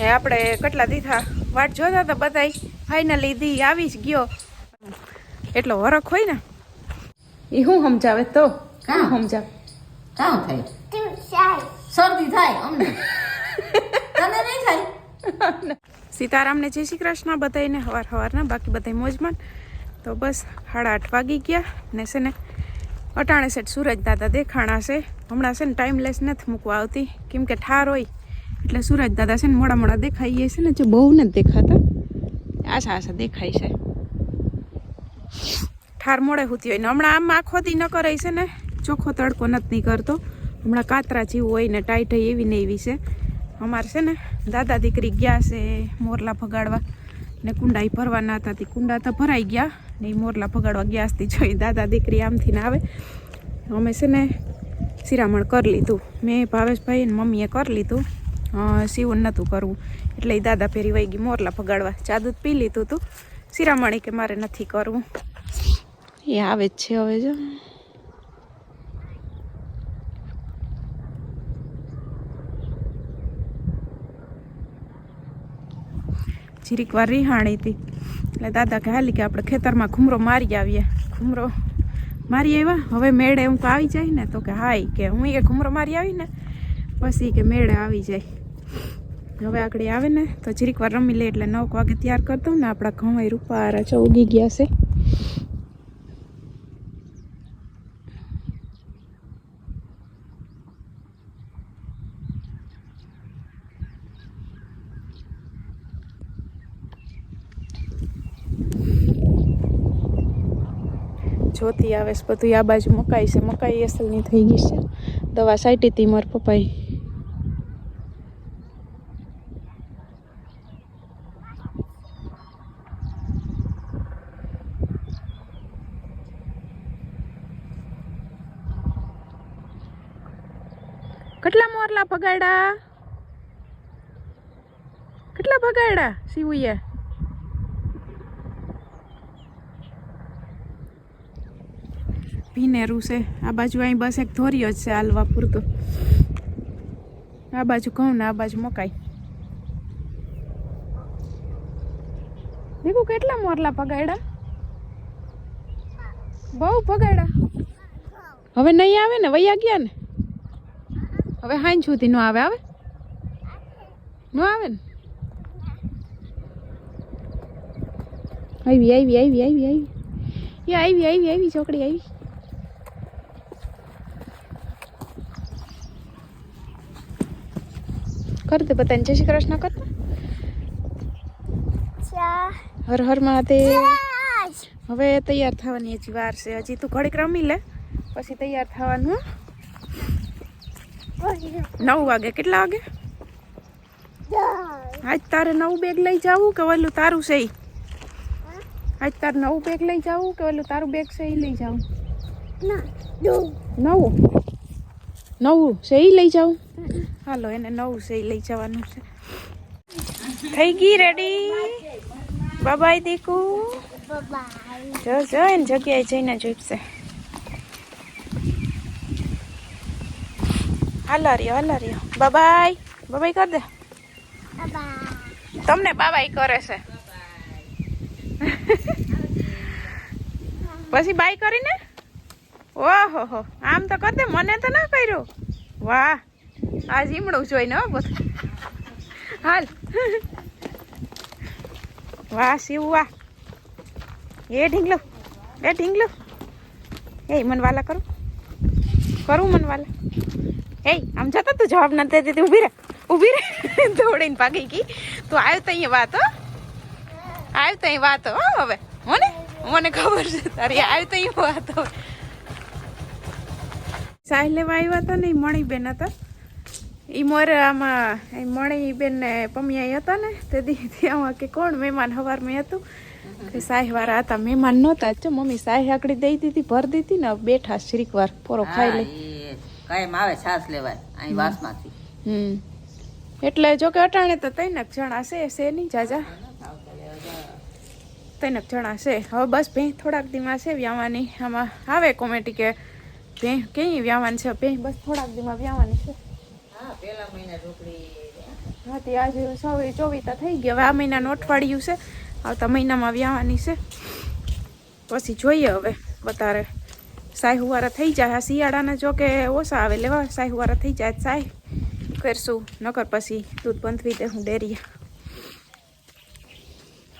ને આપણે કેટલા દીધા? વાટ જોતા હતા બધાય ફાઇનલી દી આવી જ ગયો. એટલો વરખ હોય ને? એ હું સમજાવે તો? કાં? સમજાવે? કામ થાય? શરદી થાય અમને. તને નહીં થાય? સીતારામને જય શ્રી કૃષ્ણ બધાને હવાર હવારના બાકી બધા મોજમાં તો બસ સાડા આઠ વાગી ગયા ને છે ને અટાણે સેટ સૂરજ દાદા દેખાણા છે. હમણાં છે ને ટાઈમલેસ નથી મૂકવા આવતી. કેમ કે ઠાર હોય. એટલે સૂરજ દાદા છે ને મોડા મોડા દેખાઈ જાય છે ને, જે બહુ નથી દેખાતા. આશા આશા દેખાય છે. ઠાર મોડે હોતી હોય ને, હમણાં આમ આખો દી ન કરે છે ને, ચોખ્ખો તડકો નથી કરતો હમણાં કાતરા જેવું હોય ને ટાઈટ એવી ને એવી છે. અમારે છે ને, દાદા દીકરી ગયા છે મોરલા ભગાડવા ને કુંડા ભરવાના હતા, તે કુંડા તો ભરાઈ ગયા ને એ મોરલા ભગાડવા ગયા હતી જોઈ દાદા દીકરી આમથી ને આવે. અમે છે ને શિરામણ કરી લીધું. મેં ભાવેશભાઈ ને મમ્મીએ કરી લીધું. અ, સીવું નહોતું કરવું. એટલે એ દાદા ફેરી વહી ગઈ મોરલા ભગાડવા. ચા દૂધ પી લીધું હતું શિરામણી કે મારે નથી કરવું. એ આવે જ છે હવે જો. જીરીક વાર રિહાણી હતી. એટલે દાદા કે હાલી કે આપણે ખેતરમાં ઘૂમરો મારી આવીએ. ઘૂમરો મારી આવ્યા હવે મેળે હું આવી જાય ને તો કે હાય કે હું એ ઘૂમરો મારી આવી ને પછી કે મેળે આવી જાય. હવે આગળ આવે ને, તો જીરીક વાર રમી લે એટલે નવ વાગે તૈયાર કરતો ને આપણા ઘઉં રૂપારા છે ઉગી ગયા છે. જોતી આવે છે બધું આ બાજુ મકાઈ છે મકાઈ અસલની થઈ ગઈ છે. દવા સાઈટી હતી મારા પપ્પાએ કેટલા મોરલા ભગાડ્યા કેટલા ભગાડ્યા શિવુએ? ભીનેરું છે. આ બાજુ અહીં બસ એક ધોરિયો જ છે હાલવા પૂરતો આ બાજુ ઘઉં ને આ બાજુ મકાઈ. દીકુ કેટલા મોરલા પગાડ્યા બહુ પગાડ્યા હવે નહીં આવે ને, વૈયા ગયા ને? હવે હાઈન સુધી નો આવે આવે? નો આવે ને? આવી આવી આવી આવી આવી. એ આવી આવી આવી ચોકડી આવી. કર દે બધાને. જય શ્રી કૃષ્ણ કર. હર હર મહાદેવ. હવે તૈયાર થવાની હજી વાર છે. હજી તું ઘડીક રમી લે. પછી તૈયાર થવાનું. નવ વાગે. કેટલા વાગે? આજ તારે નવું બેગ લઈ જાવું કે ઓલું તારું છે ઈ? આજ તારે નવું બેગ લઈ જાવું કે ઓલું તારું બેગ છે એ લઈ જવું? નવું. નવું? છે એ લઈ જવું? હાલો એને નવું છે એ લઈ જવાનું છે. થઈ ગઈ રેડી બાબાઈ દીકુ. જો જો એની જગ્યાએ જઈને જોઈશે. હાલો રહ્યો હાલો રહ્યો. બાબાઈ બાબાઈ કર દે. તમને બાબાઈ કરે છે. પછી બાય કરીને? ઓહો હો આમ તો કર દે મને તો ના કર્યું. વાહ આ જીમડું જોઈને હો બધું. હાલ. વાહ શિવ વાહ. એ ઢીંગલો એ ઢીંગલો. એ મન વાલા કરું. કરું મન વાલા. એ આમ જતા તું જવાબ નથી દેતી ઊભી રહે ઊભી રહે દોડીને ભાગી ગઈ. તું આવ્યો તો અહીંયા વાત હો. આવ્યો તો અહીં વાત હો હવે હો ને મને? ખબર છે તારી આવ્યો તો અહીં વાત સાહેબ લેવા આવ્યા હતા ને એ મણીબેન હતા. એ મોરે આમાં એ મણીબેન ને પમિયા હતા ને તે દીધી આમાં કે કોણ મહેમાન હવારમાં હતું? કે સાહેબ વાળા હતા મહેમાન નહોતા મમ્મી સાહેબ આકડી દઈ દીધી ભર દીધી ને બેઠા શ્રીક વાર પોરો ખાઈ લે. હા, એ કાયમ આવે છાસ લેવાય અહીં વાસમાંથી. હમ. એટલે જો કે અટાણે તો તૈનક જણા છે છે નહીં જાજા? તૈનક જણા છે. હવે બસ ભેં થોડાક દીમાં છે વ્યાવાની. આમાં આવે કોમેટી કે ભેં કઈ વ્યાવાની છે? ભેં બસ થોડાક દીમાં વ્યાવાની છે. હા પેલા મહિના ઢોકળી હા તે આજે સવે ચોવીતા થઈ ગયા. હવે આ મહિનાનું અઠવાડિયું છે. આવતા મહિનામાં વ્યાવાની છે. પછી જોઈએ હવે વધારે. સાયહુવારા થઈ જાય. આ શિયાળાના જો કે ઓછા આવે, લેવા સાયહુવારા થઈ જાય સાય કરશું. નકર પછી દૂધ બંધવી દે, હું ડેરી.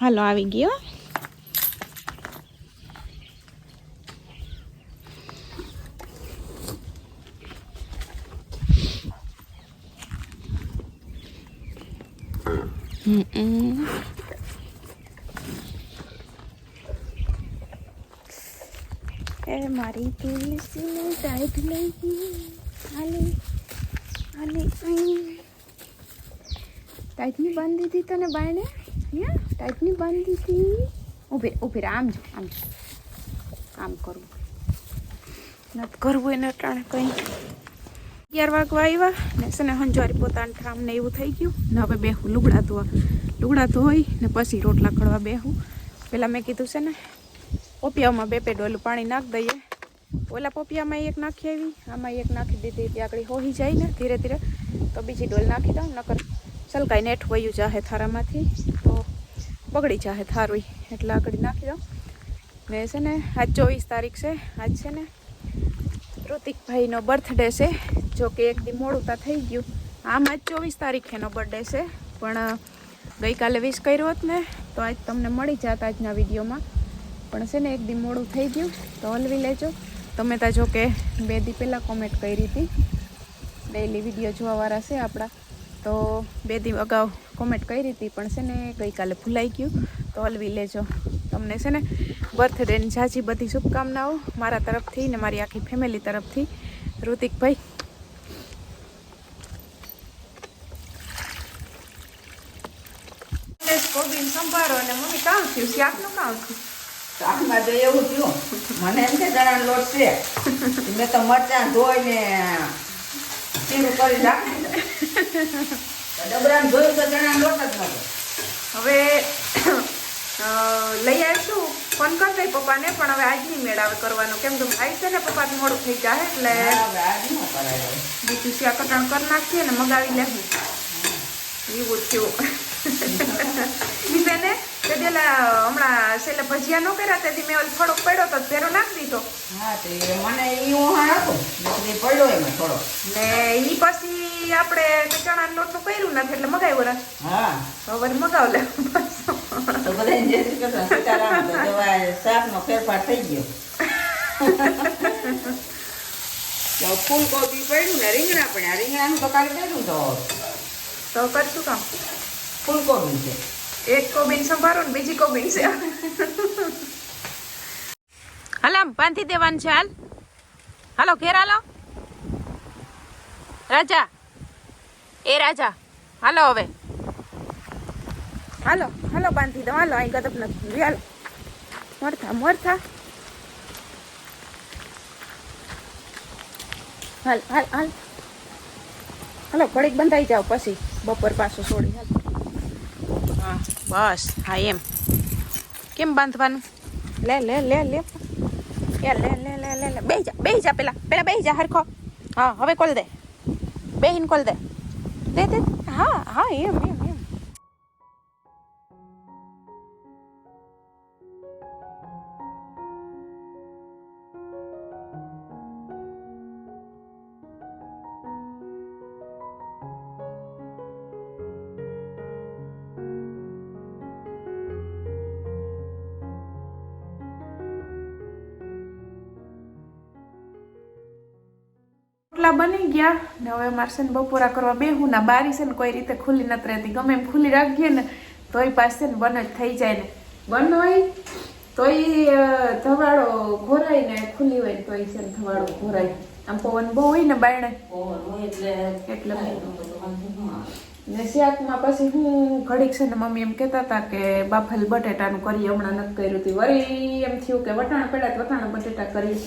હાલો, આવી ગયો. હમ. મારી તુલસીને લઈ ગઈ હાલે હાલે, અહીં. ટાઈટની બાંધી હતી તને બાયણે? અહીંયા ટાઈટની બાંધી હતી ઊભી ઊભી આમ જ આમ જ. કામ કરવું નથી કરવું એને અટાણે કંઈ. અગિયાર વાગવા આવ્યા ને છે ને હંજવારી પોતાના ઠામ ને એવું થઈ ગયું. ને હવે બેહું લુગડા ધોવા લુગડા ધોઈ ને પછી રોટલા ખડવા બેહું. પહેલાં મેં કીધું છે ને, ઓપિયામાં બે પેડ ડોલું પાણી નાખી દઈએ. ઓલા પોપિયામાં એક નાખી આવી. આમાં એક નાખી દીધી ત્યાં આગળ હોઈ જાય ને ધીરે ધીરે. તો બીજી ડોલ નાખી દઉં, નકર સલકાઈ નેઠ વયું જાહે થારામાંથી. તો બગડી જાહે થારું એટલે આગળ નાખી દઉં. ને છે ને, આજ ચોવીસ તારીખ છે. આજ છે ને ઋતિકભાઈનો બર્થડે છે. જો કે એક દી મોડું તા થઈ ગયું. આમ આજ ચોવીસ તારીખેનો બર્થડે છે. પણ ગઈકાલે વિશ કર્યો હોત ને, તો આજ તમને મળી જાત આજના વિડીયોમાં. પણ છે ને, એક દી મોડું થઈ ગયું. તો હલવી લેજો. તમે તા જો કે બે દી પહેલાં કોમેન્ટ કરી હતી. ડેઈલી વીડિયો જોવાવાળા છે આપણા. તો બે દી અગાઉ કોમેન્ટ કરી હતી, પણ છે ને ગઈકાલે ભૂલાઈ ગયું. તો હલવી લેજો. તમને છે ને બર્થડેની ઝાઝી બધી શુભકામનાઓ મારા તરફથી ને મારી આખી ફેમિલી તરફથી. ઋતિકભાઈ. કોબીન સંભારો અને મમ્મી કામ થયું શાકનું કામ થયું શાકમાં તો એવું થયું. મને એમ કે ચણાનો લોટ છે. મેં તો મરચાં ધોઈને ચીરું કરી નાખી. ડબરામાં ધોયું તો ચણાનો લોટ જ મળે. હવે લઈ આવીશું. ફોન કરી દઈ પપ્પાને પણ હવે આજ નહીં મેળ આવે કરવાનો. કેમ કે આવી છે ને પપ્પા મોડું થઈ જાય એટલે બીજું શિયા કટણ કરી નાખીએ ને મગાવી લેવું એવું થયું. બેને તે પેલા હમણાં છેલ્લે ભજીયા ન કર્યા તેથી મેં થોડોક પડ્યો તો ફેરો નાખી દીધો. હા તે મને ઈ ઉહાણ હતો પડ્યો એમાં થોડો. ને ઈ પછી આપણે ચણાનો લોટનું કર્યું નથી એટલે મગાવ્યો હા. હવે મગાવ લે. તો બધા જય શ્રી કૃષ્ણ સીતારામ તો જવાય શાકનો ફેરફાર થઈ ગયો. ફૂલ ફૂલકોબી પડ્યું ને રીંગણા પડ્યા રીંગણાનું તો કાલે કર્યું તો. તો કરશું કામ. ફૂલકોબી છે. એક કોબીન સંભારો ને બીજી કોબીન છે. હાલ આમ બાંધી દેવાનું છે હાલ. હાલો ઘેર હાલો. રાજા. એ રાજા. હાલો હવે. હાલો હાલો બાંધી દો. હાલો અહીં ગદપ નથી હાલો. મરથા મરથા. હાલ હાલ હાલ. હાલો ઘડીક બંધાઈ જાઓ પછી. બપોર પાછું છોડી. હાલ. બસ, હા એમ. કેમ બાંધવાનું? લે લે લે લે. લે લે લે લે લે લે. બેહી જા બેહી જા પેલા. પેલા બેહી જા, હરખો. હા, હવે કોલ દે. બેહીન કોલ દે. દે દે. હા હા એમ. બની ગયા ને હવે મારે છે ને બપોરા કરવા બેહું ના બારી છે ને કોઈ રીતે ખુલ્લી નથી રહેતી. ગમે એમ ખુલ્લી રાખીએ ને તોય પાસે ને બનો જ થઈ જાય ને. બન હોય તોય ધવાડો ઘોરાય ને ખુલ્લી હોય ને તોય છે ને ધવાડો ઘોરાય. આમ પવન બહુ હોય ને બાયણે. એટલે ને શાકમાં પછી હું ઘડીક છે ને મમ્મી એમ કહેતા હતા કે બાફેલ બટેટાનું કરી હમણાં નથી કર્યું હતું વળી એમ થયું કે વટાણા પડ્યા તો વટાણા બટેટા કરી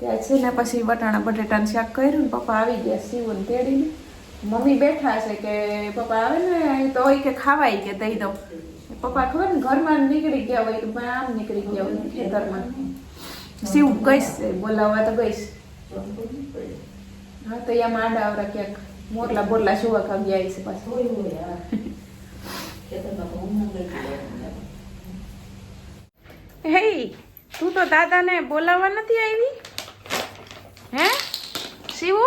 ત્યાં છે ને પછી બટાણા બટેટાનું શાક કર્યું ને પપ્પા આવી ગયા સીવું તેડીને. મમ્મી બેઠા છે કે પપ્પા આવે ને તો હોય કે ખાવાય કે દઈ દઉં. પપ્પા ખબર ને ઘરમાં નીકળી ગયા હોય કે આમ નીકળી ગયા હોય ખેતરમાં. સીવ ગઈશ બોલાવવા તો ગઈશ. હા તો અહીંયા માંડા આવરા ક્યાંક મોરલા બોરલા જોવા ખાવી આવી છે પાછું. તો. હે તું તો દાદાને બોલાવવા નથી આવી? હે? શિવુ?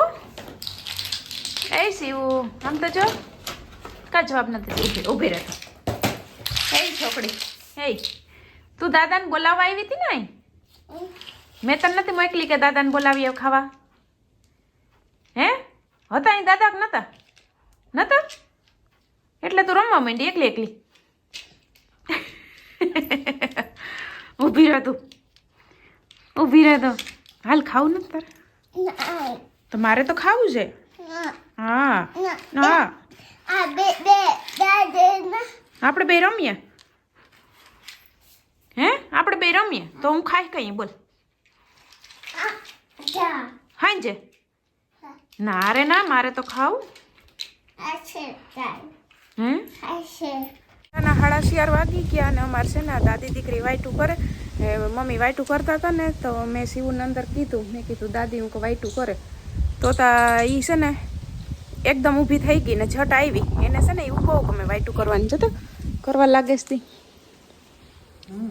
એ શિવુ, આમ તો જો. કા જવાબ નથી ઊભી ઊભી રહે. હે છોકરી હે તું દાદાને બોલાવવા આવી હતી ને? મેં તને નથી મોકલી કે દાદાને બોલાવી આવ ખાવા. હે? હતા અહીં દાદા નતા? નતા? એટલે તું રમવા માંડી, એકલી એકલી. ઊભી રહે તું. ઊભી રહે તો. હાલ ખાવું નથી તારે? તો મારે તો ખાવું છે? હા. હા. આપણે બે રમીએ? હે? આપણે બે રમીએ? તો હું ખાઈ કઈ બોલ. હાંજે? ના રે ના મારે તો ખાવું. હે? ના સાડા ચાર વાગી ગયા અને અમારે છે ને દાદી દીકરી વાઈટ કરે એ મમ્મી વાયટું કરતા હતા ને, તો મેં શિવને અંદર કીધું, મેં કીધું, દાદી, હું વાયટું કરે. તો તા ઈ છે ને એકદમ ઊભી થઈ ગઈ ને ઝટ આવી. એને છે ને એવું બહુ ગમે વાયટું કરવાની જતો કરવા લાગેશ તી.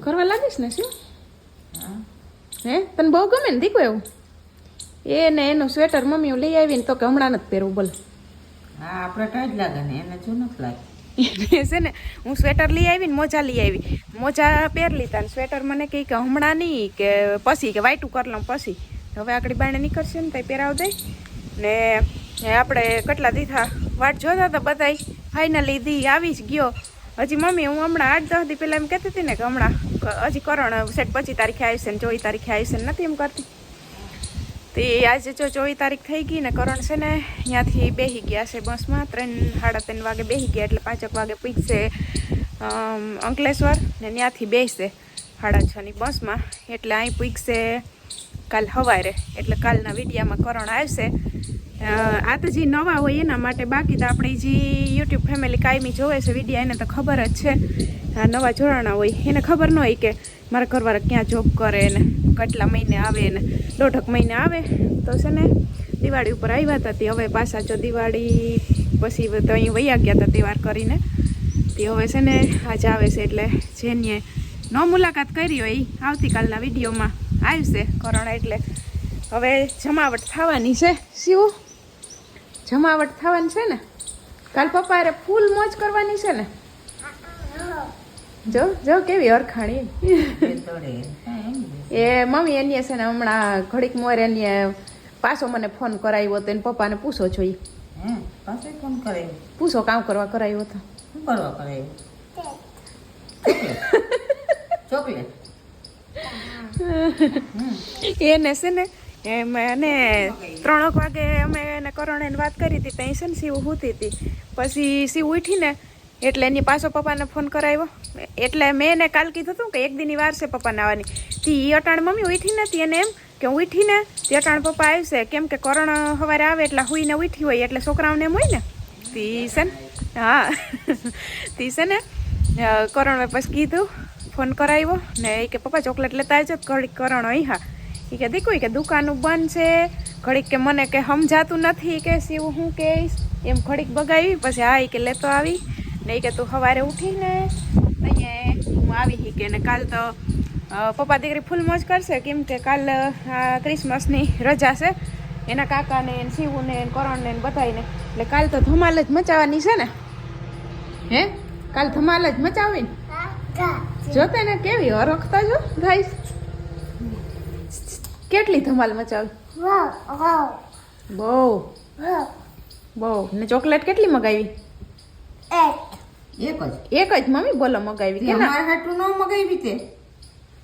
કરવા લાગીશ ને શું હા? હે તને બહુ ગમે ને દીકું એવું? એ ને એનું સ્વેટર મમ્મી લઈ આવીને તો કે હમણાં નથી પહેરવું બોલ હા, આપણે ટાઈટ લાગે ને, એને જો નથી લાગે છે ને, હું સ્વેટર લઈ આવી ને મોજા લઈ આવી. મોજા પહેર લીધા ને સ્વેટર મને કહે કે હમણાં નહીં, કે પછી, કે વાઈટું કરી લઉં પછી હવે આગળ બાણે નીકળશે ને ત્યાં પહેરાવ દઈ ને આપણે કેટલા દીધા? વાટ જોતા હતા બધાય. ફાઇનલી દી આવી જ ગયો. હજી મમ્મી, હું હમણાં આઠ દસ દી પહેલાં એમ કહેતી હતી ને કે હમણાં હજી કરણ સેટ પચીસ તારીખે આવશે ને ચોવીસ તારીખે આવશે ને નથી એમ કરતી. તે આજે જો ચોવીસ તારીખ થઈ ગઈ ને કરણ છે ને ત્યાંથી બેસી ગયા છે બસમાં. ત્રણ, સાડા ત્રણ વાગે બેસી ગયા એટલે પાંચેક વાગે પૂછશે અંકલેશ્વર ને ત્યાંથી બેસશે સાડા છની બસમાં. એટલે અહીં પૂછશે, કાલ સવારે. એટલે કાલના વિડીયામાં કરણ આવશે. આ તો જે નવા હોય એના માટે બાકી તો આપણે જે યુટ્યુબ ફેમિલી કાયમી જોવે છે વિડીયા, એને તો ખબર જ છે. નવા જોડાણા હોય, એને ખબર ન હોય કે મારા ઘરવાળા ક્યાં જોબ કરે ને કેટલા મહિને આવે ને દોઢક મહિને આવે, તો છે ને દિવાળી ઉપર આવ્યા હતા તે હવે પાછા જો દિવાળી પછી તો અહીં વૈયા ગયા હતા તહેવાર કરીને. તે હવે છે ને આજે આવે છે એટલે જેને ન મુલાકાત કરી હોય આવતીકાલના વિડીયોમાં આવશે કરણ એટલે. હવે જમાવટ થવાની છે શું જમાવટ થવાની છે ને? કાલ પપ્પા અરે ફૂલ મોજ કરવાની છે ને? જો જો કેવી અરખાણી એ મમ્મી એની છે ને હમણાં ઘડીક મોર એની પાછો મને ફોન કરાવ્યો તો એને પપ્પાને પૂછો જોઈએ એ ફોન પૂછો કામ કરવા કરાવ્યો હતો. શું કરવા કરે એને છે ને અને ત્રણક વાગે અમે એને કરણ વાત કરી હતી ત્યાં છે ને શિવ સૂતી હતી. પછી શિવ ઉઠીને એટલે એની પાછો પપ્પાને ફોન કરાવ્યો એટલે મેં એને કાલ કીધું હતું કે એક દીની વાર છે પપ્પાને આવવાની તી એ અટાણ મમ્મી ઉઠી નથી એને એમ કે હું ઉઠીને તે અટાણ પપ્પા આવશે. કેમ કે કરણ સવારે આવે એટલે હુઈને ઉઠી હોય, એટલે છોકરાઓને એમ હોય ને, તી છે ને, હા, તી છે ને કરણ પછી કીધું, ફોન કરાવ્યો ને એ કે પપ્પા ચોકલેટ લેતા આવજો, ઘડીક કરણ અહીં હા. એ કે દીકું કે દુકાનું બંધ છે, ઘડીક કે મને કે સમજાતું નથી કે શિવ હું કહીશ. એમ ઘડીક બગાવી પછી હા એ કે લેતો આવી ને એ કે તું સવારે ઉઠીને હું આવી હી કે ને કાલ તો પપ્પા દીકરી ફૂલ મોજ કરશે. કેમ કે કાલ ક્રિસમસની રજા છે. એના કાકાને એને શિવુને એને કરણને ને બધાને એટલે કાલ તો ધમાલ જ મચાવવાની છે ને? હે? કાલ ધમાલ જ મચાવી જોતે ને કેવી હરખતા જો ગાઈસ કેટલી ધમાલ મચાવી? બહુ. બહુ. ને ચોકલેટ કેટલી મગાવી? એક. જ. એક જ મમ્મી બોલો મગાવી કે ના? અમારે હાટું ન મગાવી તે.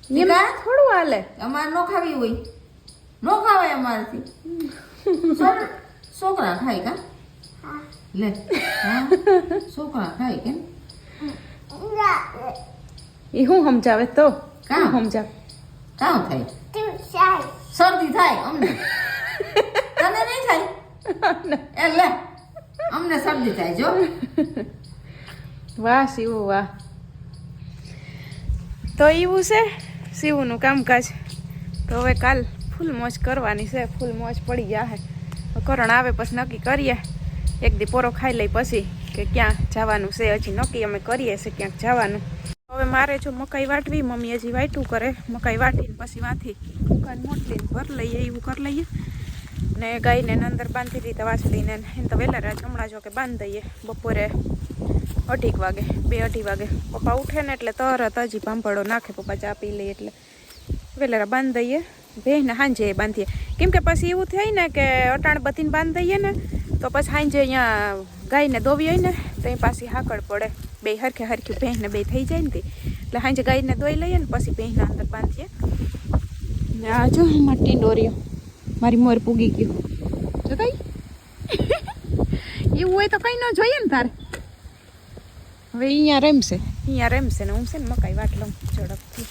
એમ થોડું હાલે. અમારે ન ખાવી હોય. ન ખાવાય અમારથી. છોકરા ખાય કા? લે. છોકરા ખાય કે એ હું સમજાવે તો? કાં? સમજાવે? કામ થાય? શરદી થાય અમને. તને નહીં થાય? એ લે. અમને શરદી થાય જો. વાહ શિવ વાહ તો એવું છે શિવનું કામકાજ તો હવે કાલ ફૂલ મોજ કરવાની છે ફૂલ મોજ પડી ગયા હે કરણ આવે પછી નક્કી કરીએ એક દી પોરો ખાઈ લઈ પછી કે ક્યાં જવાનું છે હજી નક્કી અમે કરીએ છીએ ક્યાંક જવાનું હવે મારે જો મકાઈ વાટવી મમ્મી હજી વાટું કરે મકાઈ વાટીને પછી વાંથી દુકાન મોટલીને ભર લઈએ એવું કરી લઈએ ને ગાયને અંદર બાંધી દીધા વાછડીને એને તો વહેલા રાજ હમણાં જો કે બાંધી દઈએ બપોરે અઢીક વાગે, બે અઢી વાગે. પપ્પા ઉઠે ને એટલે તરત હજી ભાંભળો નાખે, પપ્પા ચા પી લઈએ એટલે. વેલેરા બાંધી દઈએ ભેંને સાંજે બાંધીએ. કેમ કે પછી એવું થાય ને કે અટાણ બધીને બાંધી દઈએ ને, તો પછી સાંજે અહીંયા ગાયને દોવી હોય ને, તો એ પાછી હાકડ પડે. બે હરખે હરખી ભેંને બે થઈ જાય ને તે. એટલે સાંજે ગાયને દોઈ લઈએ ને, પછી ભેંના અંદર બાંધીએ. ને આ જો માટી ડોરીઓ મારી મોર પૂગી ગયું. જો કઈ. એવું હોય તો કઈ ન જોઈએ ને તારે. હવે અહીંયા રમશે. અહીંયા રમશે ને હું છે ને મકાઈ વાટ લઉં ઝડપથી.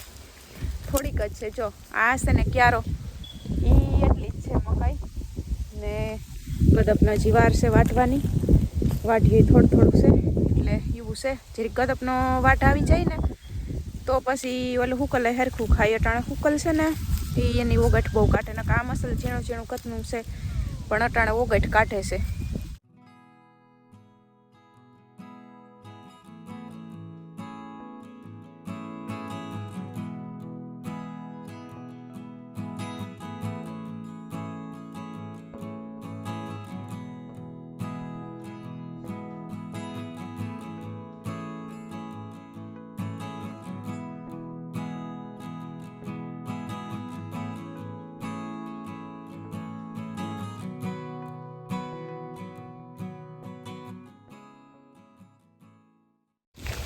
થોડીક જ છે, જો, આ છે ને ક્યારો. એ એટલી જ છે મકાઈ. ને ગદપના જીવાર છે વાટવાની. વાટીએ થોડું થોડું છે, એટલે એવું છે. જરીક ગદપનો વાટ આવી જાય ને, તો પછી ઓલું હુકલે હરખું ખાઈ અટાણે હુકલ છે ને એ એની ઓગઠ બહુ કાઢે. ને કામ અસલ ઝીણું ઝીણું કતનું છે, પણ અટાણે ઓગઠ કાઢે છે.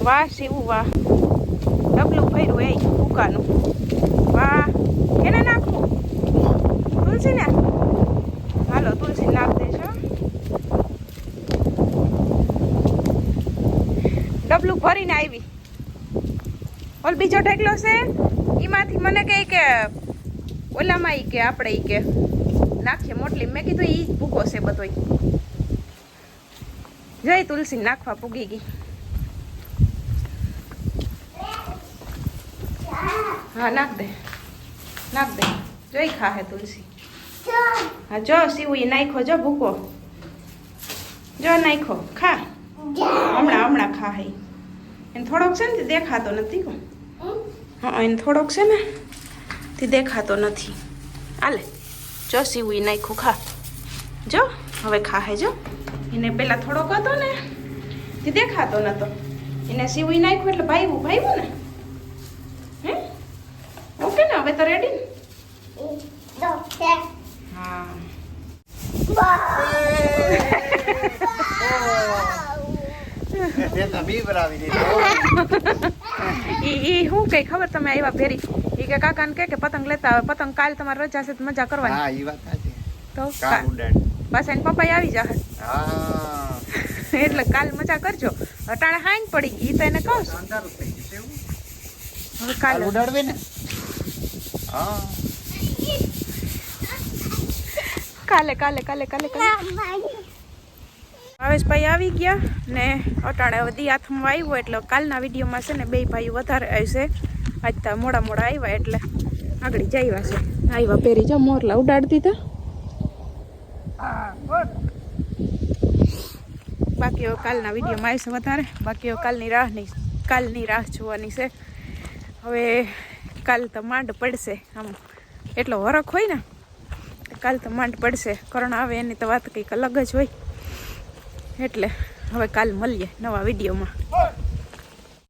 વાહ શિવું વાહ ડબલું ભર્યું એ ભૂકાનું વાહ. એને નાખવું? તુલસીને? હાલો તુલસી નાખ દેજો ડબલું ભરીને આવી. ઓલ બીજો ઢેકલો છે? એમાંથી મને કહે કે, ઓલામાં ઈ કે, આપણે ઈ કે. નાખીએ મોટલી. મેં કીધું ઈ ભૂકો છે બધોય. જય તુલસી નાખવા પૂગી ગઈ. હા નાખ દે. નાખ દે. જોઈ ખા હે તુલસી. હા જો સીવું નાખો જો ભૂકો. જો નાખો ખા. હમણાં હમણાં ખા હે. એને થોડોક છે ને તે દેખાતો નથી કો હા એને થોડોક છે ને તે દેખાતો નથી. આલે. જો સીવું નાખો ખા. જો હવે ખા હે જો. એને પેલા થોડોક હતો ને તે દેખાતો નતો. એને સીવું નાખ્યું એટલે ભાઈવું ભાઈવું ને? હવે તો રેડી ને હા કઈ ખબર તમે આવ્યા ફેરી ઈ કે કાકાને કે કે પતંગ લેતા આવે પતંગ કાલ તમારે રજા છે મજા કરવાની. તો એને પપ્પા આવી જા હા. એટલે કાલ મજા કરજો. અટાણે હાઈન પડી ગઈ તો એને કહું હવે કાલ ઉડાડવે ને? હા કાલે કાલે કાલે કાલે. કાલે ભાવેશભાઈ આવી ગયા ને અટાણે વધી હાથમાં આવ્યો એટલે કાલના વિડીયોમાં છે ને બે ભાઈ વધારે આવશે આજ તો મોડા મોડા આવ્યા એટલે આગળ જઈવા છે. આવ્યા પહેરી જા મોરલા ઉડાડી દીધા બાકી હવે કાલના વિડીયોમાં આવશે વધારે. બાકી હવે કાલની રાહ નહીં કાલની રાહ જોવાની છે. હવે કાલ તો માંડ પડશે. આમ એટલો વરખ હોય ને કાલ તો માંડ પડશે. કરણ આવે એની તો વાત કંઈક અલગ જ હોય. એટલે હવે કાલ મળીએ નવા વિડીયોમાં.